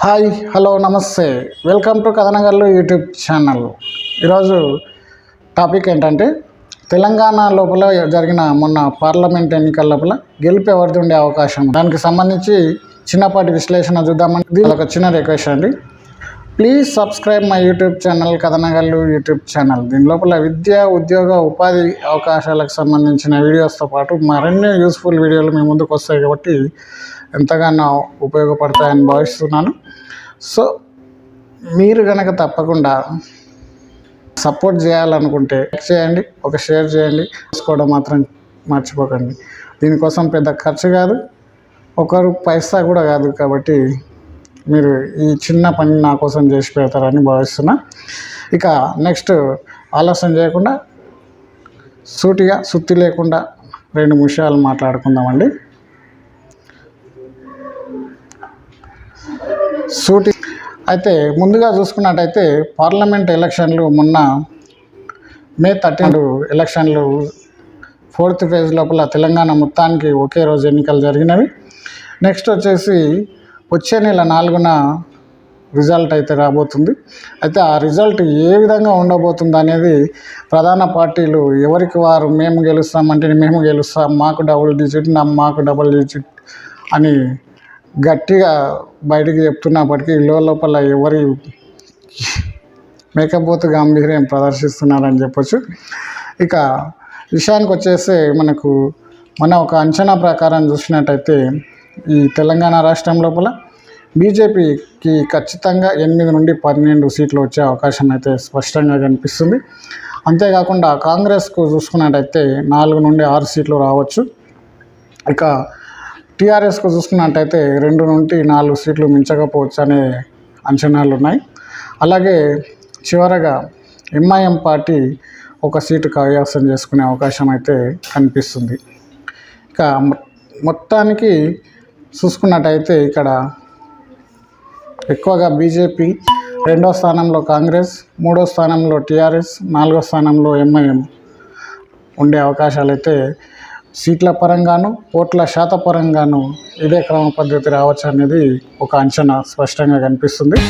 Hi hello namaste. Welcome to Kathanagallu YouTube channel. ఈరోజు topic ఏంటంటే తెలంగాణ లోపల జరిగిన మొన్న పార్లమెంట్ ఎన్నికల లోపల గెలుపు ఎవరిది ఉండే అవకాశం. దానికి సంబంధించి చిన్నపాటి విశ్లేషణ చూద్దామని దీని ఒక చిన్న రిక్వెస్ట్ అండి. Please subscribe my YouTube channel Kathanagallu YouTube channel. దీని లోపల విద్య ఉద్యోగ ఉపాధి అవకాశాలకు సంబంధించిన వీడియోస్తో పాటు మరిన్ని యూస్ఫుల్ వీడియోలు మీ ముందుకు వస్తాయి కాబట్టి ఎంతగానో ఉపయోగపడతాయని భావిస్తున్నాను. సో మీరు కనుక తప్పకుండా సపోర్ట్ చేయాలనుకుంటే లైక్ చేయండి ఒక షేర్ చేయండి చూసుకోవడం మాత్రం మర్చిపోకండి. దీనికోసం పెద్ద ఖర్చు కాదు ఒకరు పైసా కూడా కాదు కాబట్టి మీరు ఈ చిన్న పని నా కోసం చేసి పెడతారని భావిస్తున్నా. ఇక నెక్స్ట్ ఆలస్యం చేయకుండా సూటిగా సుత్తి లేకుండా రెండు విషయాలు మాట్లాడుకుందామండి. సూటి అయితే ముందుగా చూసుకున్నట్టయితే పార్లమెంట్ ఎలక్షన్లు మొన్న మే థర్టీన్ ఎలక్షన్లు ఫోర్త్ ఫేజ్ లోపల తెలంగాణ మొత్తానికి ఒకే రోజు ఎన్నికలు జరిగినవి. నెక్స్ట్ వచ్చేసి వచ్చే నెల నాలుగున రిజల్ట్ అయితే రాబోతుంది. అయితే ఆ రిజల్ట్ ఏ విధంగా ఉండబోతుంది అనేది ప్రధాన పార్టీలు ఎవరికి వారు మేము గెలుస్తామంటే మేము గెలుస్తాం మాకు డబుల్ డిజిట్ నా మాకు డబుల్ డిజిట్ అని గట్టిగా బయటికి చెప్తున్నప్పటికీ లోపల ఎవరి మేకపోతు గాంభీర్యం ప్రదర్శిస్తున్నారని చెప్పొచ్చు. ఇక విషయానికి వచ్చేస్తే మనకు మన ఒక అంచనా ప్రకారం చూసినట్టయితే ఈ తెలంగాణ రాష్ట్రం లోపల బీజేపీకి ఖచ్చితంగా ఎనిమిది నుండి పన్నెండు సీట్లు వచ్చే అవకాశం అయితే స్పష్టంగా కనిపిస్తుంది. అంతేకాకుండా కాంగ్రెస్కు చూసుకున్నట్టయితే నాలుగు నుండి ఆరు సీట్లు రావచ్చు. ఇక టీఆర్ఎస్కు చూసుకున్నట్టయితే రెండు నుండి నాలుగు సీట్లు మించకపోవచ్చు అనే అంచనాలు ఉన్నాయి. అలాగే చివరగా ఎంఐఎం పార్టీ ఒక సీటు కైవసం చేసుకునే అవకాశం అయితే కనిపిస్తుంది. ఇక మొత్తానికి చూసుకున్నట్టయితే ఇక్కడ ఎక్కువగా బీజేపీ రెండో స్థానంలో కాంగ్రెస్ మూడో స్థానంలో టీఆర్ఎస్ నాలుగో స్థానంలో ఎంఐఎం ఉండే అవకాశాలు అయితే సీట్ల పరంగాను ఓట్ల శాత పరంగాను ఇదే క్రమ పద్ధతి రావచ్చు అనేది ఒక అంచనా స్పష్టంగా కనిపిస్తుంది.